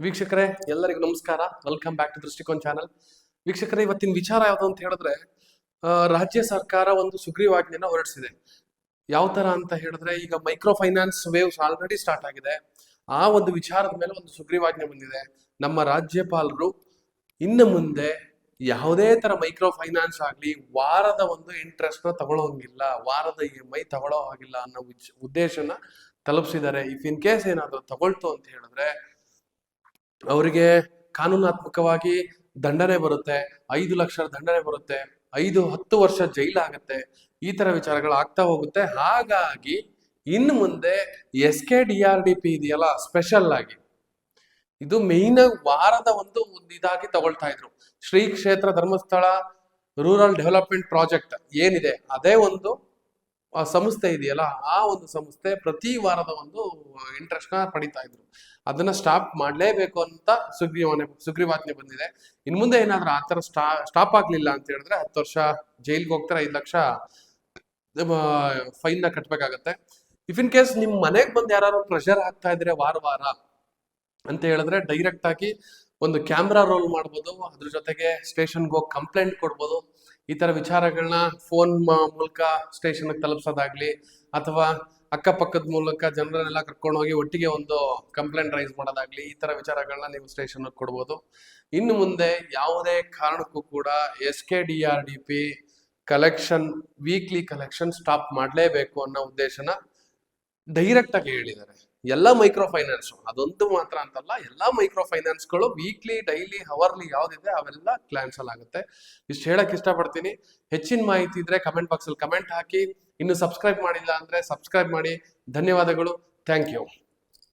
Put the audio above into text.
ವೀಕ್ಷಕರೇ, ಎಲ್ಲರಿಗೂ ನಮಸ್ಕಾರ. Welcome back to Drishtikon channel ವೀಕ್ಷಕರೇ, ಇವತ್ತಿನ ವಿಚಾರ ಯಾವುದು ಅಂತ ಹೇಳಿದ್ರೆ ರಾಜ್ಯ ಸರ್ಕಾರ ಒಂದು ಸುಗ್ರೀವಾಜ್ಞೆನ ಹೊರಡಿಸಿದೆ. ಯಾವ ತರ ಅಂತ ಹೇಳಿದ್ರೆ, ಈಗ micro finance waves already start ಆಗಿದೆ. ಆ ಒಂದು ವಿಚಾರದ ಮೇಲೆ ಒಂದು ಸುಗ್ರೀವಾಜ್ಞೆ ಬಂದಿದೆ. ನಮ್ಮ ರಾಜ್ಯಪಾಲರು ಇನ್ನು ಮುಂದೆ ಯಾವುದೇ ತರ ಮೈಕ್ರೋ ಫೈನಾನ್ಸ್ ಆಗಲಿ, ವಾರದ ಒಂದು ಇಂಟ್ರೆಸ್ಟ್ನ ತಗೊಳ್ಳೋಂಗಿಲ್ಲ ವಾರದ ಇ ಎಂ ಐ ತಗೊಳ್ಳೋ ಹಾಗಿಲ್ಲ ಅನ್ನೋ ಉದ್ದೇಶನ ತಲುಪಿಸಿದ್ದಾರೆ. ಇಫ್ ಇನ್ ಕೇಸ್ ಏನಾದರೂ ತಗೊಳ್ತು ಅಂತ ಹೇಳಿದ್ರೆ ಅವರಿಗೆ ಕಾನೂನಾತ್ಮಕವಾಗಿ ದಂಡನೆ ಬರುತ್ತೆ, ಐದು ಲಕ್ಷ ದಂಡನೆ ಬರುತ್ತೆ, ಐದು, ಹತ್ತು ವರ್ಷ ಜೈಲಾಗತ್ತೆ ಈ ತರ ವಿಚಾರಗಳು ಆಗ್ತಾ ಹೋಗುತ್ತೆ. ಹಾಗಾಗಿ ಇನ್ನು ಮುಂದೆ S K D R D P ಇದೆಯಲ್ಲ ಸ್ಪೆಷಲ್ ಆಗಿ. ಇದು ಮೇಯ್ನ್ ವಾರದ ಒಂದು ಇದಾಗಿ ತಗೊಳ್ತಾ ಇದ್ರು. ಶ್ರೀ ಕ್ಷೇತ್ರ ಧರ್ಮಸ್ಥಳ ರೂರಲ್ ಡೆವಲಪ್ಮೆಂಟ್ ಪ್ರಾಜೆಕ್ಟ್ ಏನಿದೆ, ಅದೇ ಒಂದು ಸಂಸ್ಥೆ ಇದೆಯಲ್ಲ, ಆ ಒಂದು ಸಂಸ್ಥೆ ಪ್ರತಿ ವಾರದ ಒಂದು ಇಂಟ್ರೆಸ್ಟ್ನ ಪಡಿತಾ ಇದ್ರು. ಅದನ್ನ ಸ್ಟಾಪ್ ಮಾಡಲೇಬೇಕು ಅಂತ ಸುಗ್ರೀವಾಜ್ಞೆ ಸುಗ್ರೀವಾಜ್ಞೆ ಬಂದಿದೆ. ಇನ್ ಮುಂದೆ ಏನಾದ್ರು ಆ ಥರ ಸ್ಟಾ ಸ್ಟಾಪ್ ಆಗ್ಲಿಲ್ಲ ಅಂತ ಹೇಳಿದ್ರೆ ಹತ್ತು ವರ್ಷ ಜೈಲ್ಗೆ ಹೋಗ್ತಾರೆ, ಐದು ಲಕ್ಷ ಫೈನ್ನ ಕಟ್ಬೇಕಾಗತ್ತೆ. ಇಫ್ ಇನ್ ಕೇಸ್ ನಿಮ್ ಮನೆಗೆ ಬಂದು ಯಾರು ಪ್ರೆಷರ್ ಆಗ್ತಾ ಇದ್ರೆ ವಾರ ವಾರ ಅಂತ ಹೇಳಿದ್ರೆ ಡೈರೆಕ್ಟ್ ಆಗಿ ಒಂದು ಕ್ಯಾಮ್ರಾ ರೋಲ್ ಮಾಡ್ಬೋದು, ಅದ್ರ ಜೊತೆಗೆ ಸ್ಟೇಷನ್ಗೆ ಹೋಗಿ ಕಂಪ್ಲೇಂಟ್ ಕೊಡ್ಬೋದು. ಈ ಥರ ವಿಚಾರಗಳನ್ನ ಫೋನ್ ಮೂಲಕ ಸ್ಟೇಷನ್ಗೆ ತಲುಪಿಸೋದಾಗ್ಲಿ ಅಥವಾ ಅಕ್ಕಪಕ್ಕದ ಮೂಲಕ ಜನರನ್ನೆಲ್ಲ ಕರ್ಕೊಂಡು ಹೋಗಿ ಒಟ್ಟಿಗೆ ಒಂದು ಕಂಪ್ಲೇಂಟ್ ರೈಸ್ ಮಾಡೋದಾಗ್ಲಿ ಈ ಥರ ವಿಚಾರಗಳನ್ನ ನೀವು ಸ್ಟೇಷನ್ ಕೊಡ್ಬೋದು. ಇನ್ನು ಮುಂದೆ ಯಾವುದೇ ಕಾರಣಕ್ಕೂ ಕೂಡ S K D R D P collection weekly collection stop ಮಾಡಲೇಬೇಕು ಅನ್ನೋ ಉದ್ದೇಶನ ಡೈರೆಕ್ಟ್ ಆಗಿ ಹೇಳಿದ್ದಾರೆ. ಎಲ್ಲ ಮೈಕ್ರೋ ಫೈನಾನ್ಸ್ ಅದೊಂದು ಮಾತ್ರ ಅಂತಲ್ಲ, ಎಲ್ಲ ಮೈಕ್ರೋ ಫೈನಾನ್ಸ್ಗಳು ವೀಕ್ಲಿ, ಡೈಲಿ ಅವರ್ಲಿ ಯಾವ್ದಿದೆ ಅವೆಲ್ಲ ಕ್ಲಾನ್ಸಲ್ ಆಗುತ್ತೆ. ಇಷ್ಟು ಹೇಳಕ್ ಇಷ್ಟಪಡ್ತೀನಿ. ಹೆಚ್ಚಿನ ಮಾಹಿತಿ ಇದ್ರೆ ಕಮೆಂಟ್ ಬಾಕ್ಸ್ ಅಲ್ಲಿ ಕಮೆಂಟ್ ಹಾಕಿ. ಇನ್ನು ಸಬ್ಸ್ಕ್ರೈಬ್ ಮಾಡಿಲ್ಲ ಅಂದ್ರೆ ಸಬ್ಸ್ಕ್ರೈಬ್ ಮಾಡಿ. ಧನ್ಯವಾದಗಳು. Thank you.